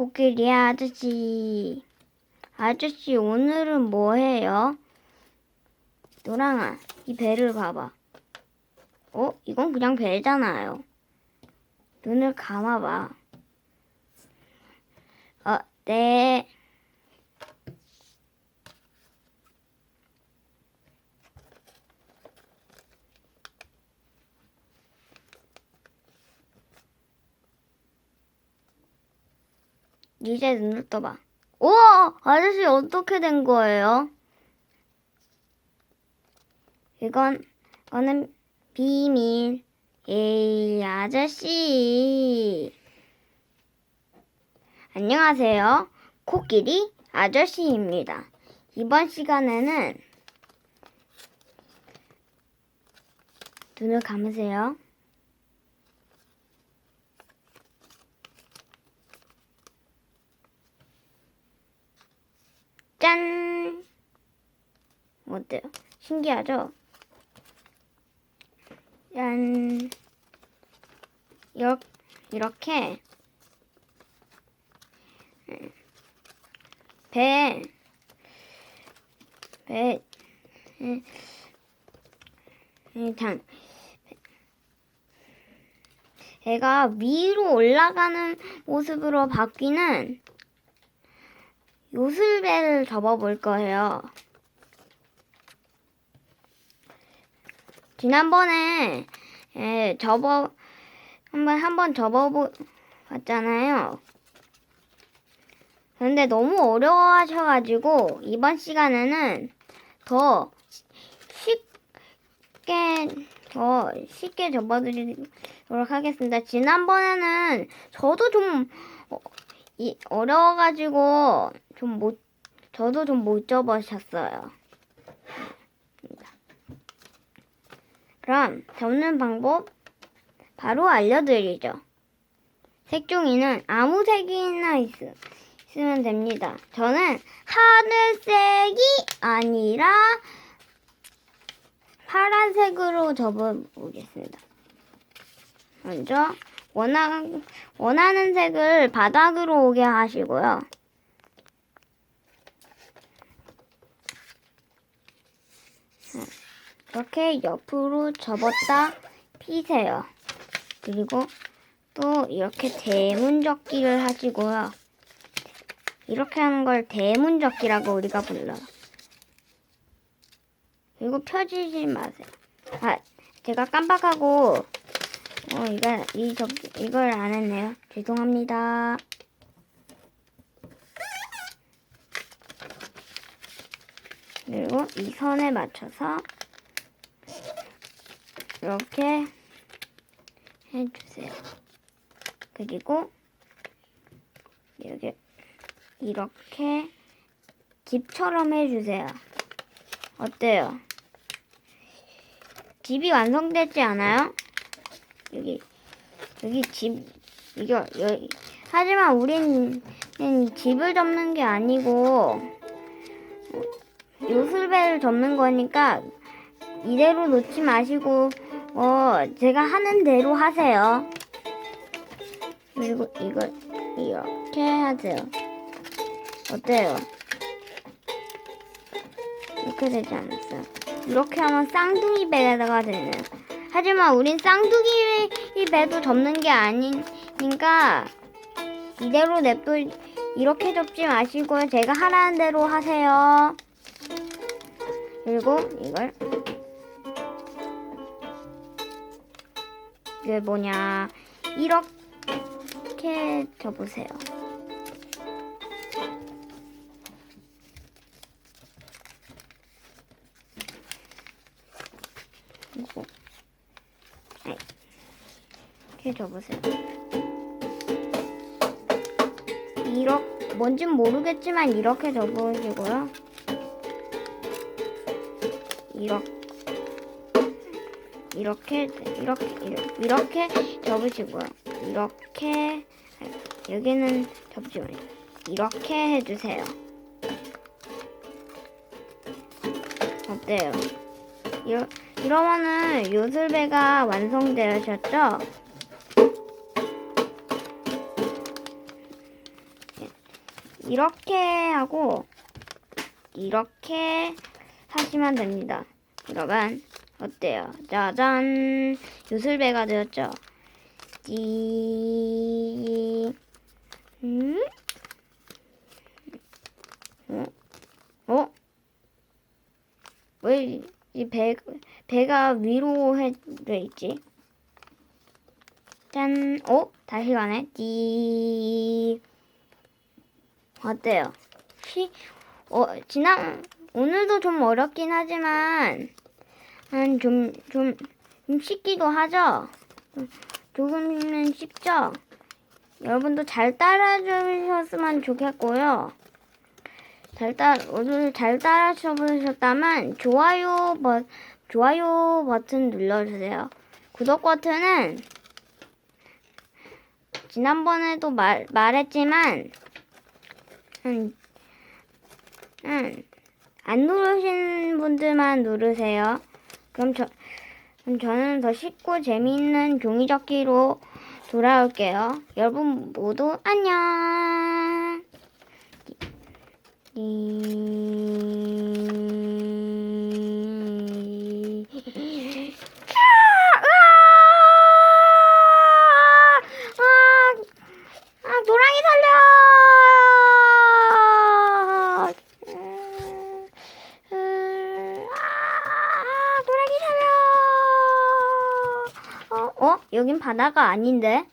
코끼리 아저씨. 아저씨, 오늘은 뭐 해요? 노랑아, 이 배를 봐봐. 어? 이건 그냥 배잖아요. 눈을 감아봐. 어, 네. 이제 눈을 떠봐. 우와! 아저씨 어떻게 된 거예요? 이건, 이거는 비밀. 에이, 아저씨. 안녕하세요. 코끼리 아저씨입니다. 이번 시간에는 눈을 감으세요. 짠! 어때요? 신기하죠? 짠. 이렇게, 이렇게 배, 배, 에, 에, 장, 배가 위로 올라가는 모습으로 바뀌는 요술배를 접어볼 거예요. 지난번에 에, 접어 한번 한번 접어봤잖아요. 근데 너무 어려워하셔가지고 이번 시간에는 더 쉽게 더 쉽게 접어드리도록 하겠습니다. 지난번에는 저도 좀 어, 이, 어려워가지고 좀 못 저도 좀 못 접으셨어요. 그럼 접는 방법 바로 알려드리죠. 색종이는 아무 색이나 있, 으면 됩니다. 저는 하늘색이 아니라 파란색으로 접어보겠습니다. 먼저 원하, 원하는 색을 바닥으로 오게 하시고요. 이렇게 옆으로 접었다 피세요. 그리고 또 이렇게 대문 접기를 하시고요. 이렇게 하는 걸 대문 접기라고 우리가 불러요. 그리고 펴지지 마세요. 아, 제가 깜빡하고 어, 이거 이 접, 이걸 안 했네요. 죄송합니다. 그리고 이 선에 맞춰서 이렇게 해주세요. 그리고 여기 이렇게 집처럼 해주세요. 어때요? 집이 완성되지 않아요? 여기 여기 집 이거 여기 하지만 우리는 집을 접는 게 아니고 요술배를 접는 거니까 이대로 놓지 마시고 어 제가 하는 대로 하세요. 그리고 이걸 이렇게 하세요. 어때요? 이렇게 되지 않았어요? 이렇게 하면 쌍둥이 배가 되네요. 하지만 우린 쌍둥이 배도 접는 게 아니니까 이대로 냅둬 이렇게 접지 마시고요. 제가 하라는 대로 하세요. 그리고 이걸 이게 뭐냐 이렇게 접으세요. 이렇게 접으세요. 이렇게 뭔진 모르겠지만 이렇게 접으시고요. 이렇게 이렇게 이렇게 이렇게 접으시고요. 이렇게 여기는 접지 마요. 이렇게 해주세요. 어때요? 이러, 이러면은 요술배가 완성되셨죠? 이렇게 하고 이렇게 하시면 됩니다. 여러분 어때요? 짜잔 요술배가 되었죠? 띠 음? 어? 어? 왜 이 배, 배가 위로 해, 돼 있지? 짠, 어? 다시 가네. 띠. 어때요? 시, 어, 지난, 오늘도 좀 어렵긴 하지만, 한, 좀, 좀, 좀 쉽기도 하죠? 조금은 쉽죠? 여러분도 잘 따라주셨으면 좋겠고요. 잘 따, 오늘 잘 따라주셨다면, 좋아요 버, 좋아요 버튼 눌러주세요. 구독 버튼은, 지난번에도 말, 말했지만, 안 누르신 분들만 누르세요. 그럼 저, 그럼 저는 더 쉽고 재미있는 종이접기로 돌아올게요. 여러분 모두 안녕! 이... 캬! 으아! 아! 아, 노랑이 살려! 음, 음, 아, 노랑이 살려! 어, 어? 여긴 바다가 아닌데?